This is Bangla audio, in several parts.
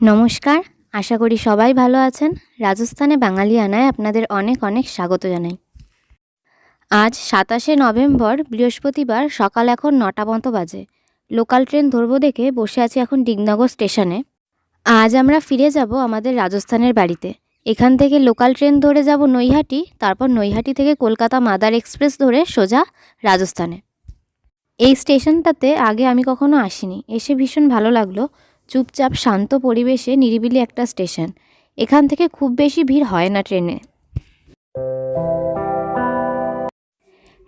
নমস্কার, আশা করি সবাই ভালো আছেন। রাজস্থানে বাঙালিয়ানায় আপনাদের অনেক অনেক স্বাগত জানাই। আজ সাতাশে নভেম্বর, বৃহস্পতিবার সকাল এখন নটা মতো বাজে। লোকাল ট্রেন ধরবো দেখে বসে আছি এখন ডিগনগর স্টেশনে। আজ আমরা ফিরে যাব আমাদের রাজস্থানের বাড়িতে। এখান থেকে লোকাল ট্রেন ধরে যাব নৈহাটি, তারপর নৈহাটি থেকে কলকাতা মাদার এক্সপ্রেস ধরে সোজা রাজস্থানে। এই স্টেশনটাতে আগে আমি কখনো আসিনি, এসে ভীষণ ভালো লাগল। চুপচাপ শান্ত পরিবেশে নিরিবিলি একটা স্টেশন। এখান থেকে খুব বেশি ভিড় হয় না ট্রেনে।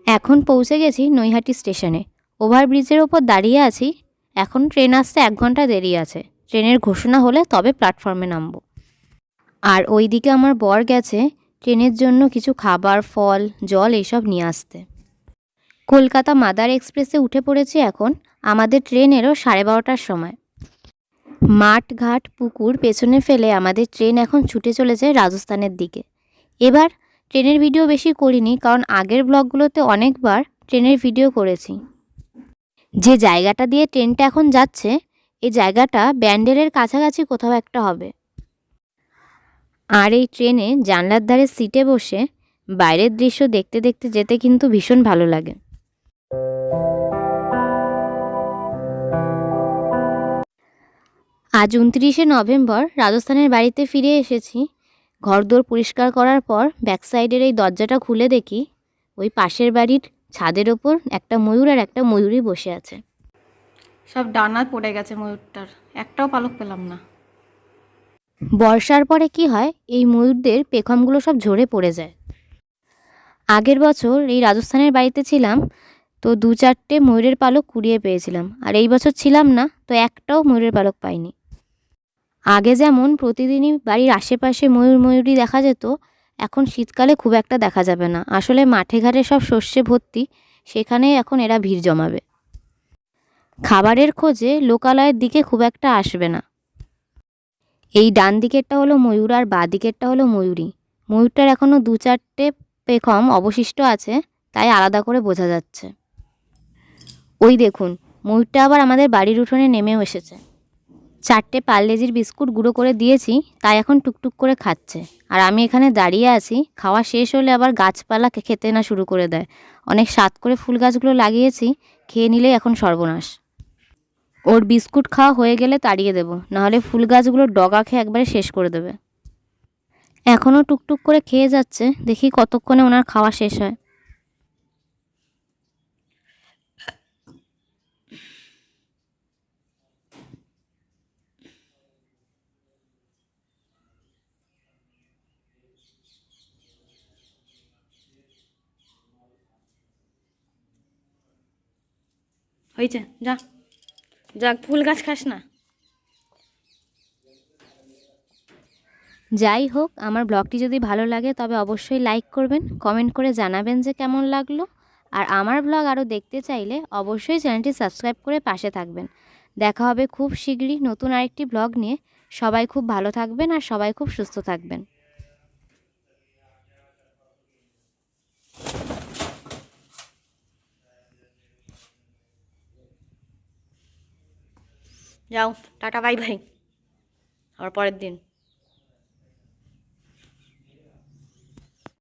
এখন পৌঁছে গেছি নৈহাটি স্টেশনে। ওভারব্রিজের ওপর দাঁড়িয়ে আছি। এখন ট্রেন আসতে এক ঘণ্টা দেরি আছে। ট্রেনের ঘোষণা হলে তবে প্ল্যাটফর্মে নামব। আর ওইদিকে আমার বর গেছে ট্রেনের জন্য কিছু খাবার, ফল, জল এইসব নিয়ে আসতে। কলকাতা মাদার এক্সপ্রেসে উঠে পড়েছি এখন। আমাদের ট্রেন এরও সাড়ে বারোটার সময়। মাঠ ঘাট পুকুর পেছনে ফেলে আমাদের ট্রেন এখন ছুটে চলেছে রাজস্থানের দিকে। এবার ট্রেনের ভিডিও বেশি করিনি, কারণ আগের ব্লগগুলোতে অনেকবার ট্রেনের ভিডিও করেছি। যে জায়গাটা দিয়ে ট্রেনটা এখন যাচ্ছে, এই জায়গাটা ব্যান্ডেলের কাছাকাছি কোথাও একটা হবে। আর এই ট্রেনে জানলার ধারে সিটে বসে বাইরের দৃশ্য দেখতে দেখতে যেতে কিন্তু ভীষণ ভালো লাগে। আজ উনত্রিশে নভেম্বর রাজস্থানের বাড়িতে ফিরে এসেছি। ঘরদোর পরিষ্কার করার পর ব্যাক সাইডের এই দরজাটা খুলে দেখি ওই পাশের বাড়ির ছাদের ওপর একটা ময়ূর আর একটা ময়ূরই বসে আছে। সব ডানা পড়ে গেছে ময়ূরটার। একটাও পালক পেলাম না। বর্ষার পরে কি হয় এই ময়ূরদের পেখমগুলো সব ঝরে পড়ে যায়। আগের বছর এই রাজস্থানের বাড়িতে ছিলাম তো দু চারটে ময়ূরের পালক কুড়িয়ে পেয়েছিলাম। আর এই বছর ছিলাম না তো একটাও ময়ূরের পালক পাইনি। আগে যেমন প্রতিদিনই বাড়ির আশেপাশে ময়ূর ময়ূরী দেখা যেত, এখন শীতকালে খুব একটা দেখা যাবে না। আসলে মাঠে ঘাটে সব শস্যে ভর্তি, সেখানেই এখন এরা ভিড় জমাবে। খাবারের খোঁজে লোকালয়ের দিকে খুব একটা আসবে না। এই ডান দিকেরটা হলো ময়ূর আর বাঁ দিকেরটা হলো ময়ূরী। ময়ূরটার এখনও দু চারটে পেখম অবশিষ্ট আছে, তাই আলাদা করে বোঝা যাচ্ছে। ওই দেখুন, ময়ূরটা আবার আমাদের বাড়ির উঠোনে নেমেও এসেছে। চারটে পার্লেজির বিস্কুট গুঁড়ো করে দিয়েছি, তাই এখন টুকটুক করে খাচ্ছে। আর আমি এখানে দাঁড়িয়ে আছি, খাওয়া শেষ হলে আবার গাছপালা খেতে না শুরু করে দেয়। অনেক স্বাদ করে ফুল গাছগুলো লাগিয়েছি, খেয়ে নিলেই এখন সর্বনাশ। ওর বিস্কুট খাওয়া হয়ে গেলে তাড়িয়ে দেবো, নাহলে ফুল গাছগুলো ডগা খেয়ে একবারে শেষ করে দেবে। এখনও টুকটুক করে খেয়ে যাচ্ছে, দেখি কতক্ষণে ওনার খাওয়া শেষ হয়। হয়েছে, যা। যাক, ফুল গাছ খাস না। যাই হোক, আমার ব্লগটি যদি ভালো লাগে, তবে অবশ্যই লাইক করবেন, কমেন্ট করে জানাবেন যে কেমন লাগল। আর আমার ব্লগ আরও দেখতে চাইলে অবশ্যই চ্যানেলটি সাবস্ক্রাইব করে পাশে থাকবেন। দেখা হবে খুব শীঘ্রই নতুন আরেকটি ব্লগ নিয়ে। সবাই খুব ভালো থাকবেন আর সবাই খুব সুস্থ থাকবেন। যাও টাটা বাই বাই। আবার পরের দিন।